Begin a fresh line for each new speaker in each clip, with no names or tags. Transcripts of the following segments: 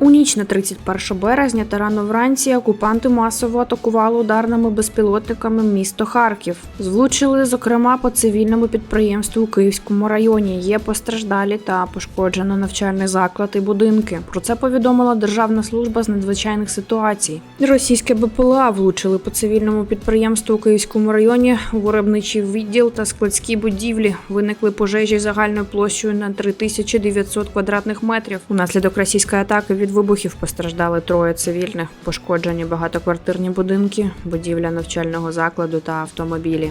У ніч на 31 березня та рано вранці окупанти масово атакували ударними безпілотниками місто Харків. Звлучили, зокрема, по цивільному підприємству у Київському районі. Є постраждалі та пошкоджено навчальний заклад і будинки. Про це повідомила Державна служба з надзвичайних ситуацій. Російське БПЛА влучили по цивільному підприємству у Київському районі, виробничий відділ та складські будівлі. Виникли пожежі загальною площею на 3900 квадратних метрів. Унаслідок російської атаки від вибухів постраждали троє цивільних, пошкоджені багатоквартирні будинки, будівля навчального закладу та автомобілі.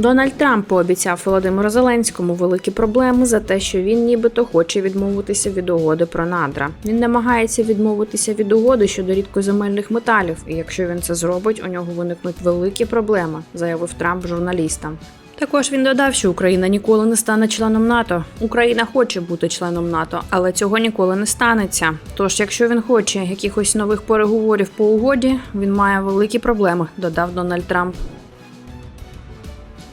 Дональд Трамп пообіцяв Володимиру Зеленському великі проблеми за те, що він нібито хоче відмовитися від угоди про надра. Він намагається відмовитися від угоди щодо рідкоземельних металів, і якщо він це зробить, у нього виникнуть великі проблеми, заявив Трамп журналістам. Також він додав, що Україна ніколи не стане членом НАТО. Україна хоче бути членом НАТО, але цього ніколи не станеться. Тож, якщо він хоче якихось нових переговорів по угоді, він має великі проблеми, додав Дональд Трамп.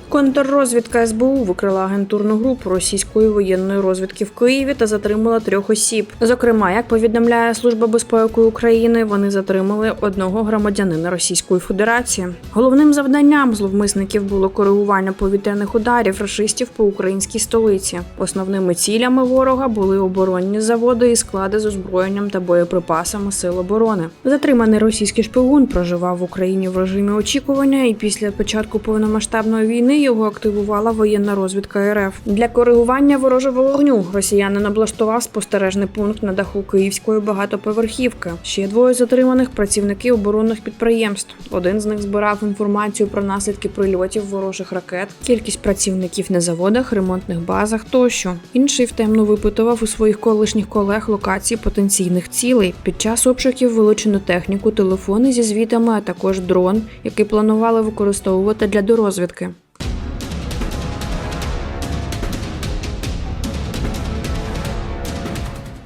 Контррозвідка СБУ викрила агентурну групу російської воєнної розвідки в Києві та затримала трьох осіб. Зокрема, як повідомляє Служба безпеки України, вони затримали одного громадянина Російської Федерації. Головним завданням зловмисників було коригування повітряних ударів рашистів по українській столиці. Основними цілями ворога були оборонні заводи і склади з озброєнням та боєприпасами сил оборони. Затриманий російський шпигун проживав в Україні в режимі очікування, і після початку повномасштабної війни його активувала воєнна розвідка РФ. Для коригування ворожого вогню росіянин облаштував спостережний пункт на даху київської багатоповерхівки. Ще двоє затриманих працівники оборонних підприємств. Один з них збирав інформацію про наслідки прильотів ворожих ракет, кількість працівників на заводах, ремонтних базах тощо. Інший втемно випитував у своїх колишніх колег локації потенційних цілей. Під час обшуків вилучено техніку, телефони зі звітами, а також дрон, який планували використовувати для дорозвідки.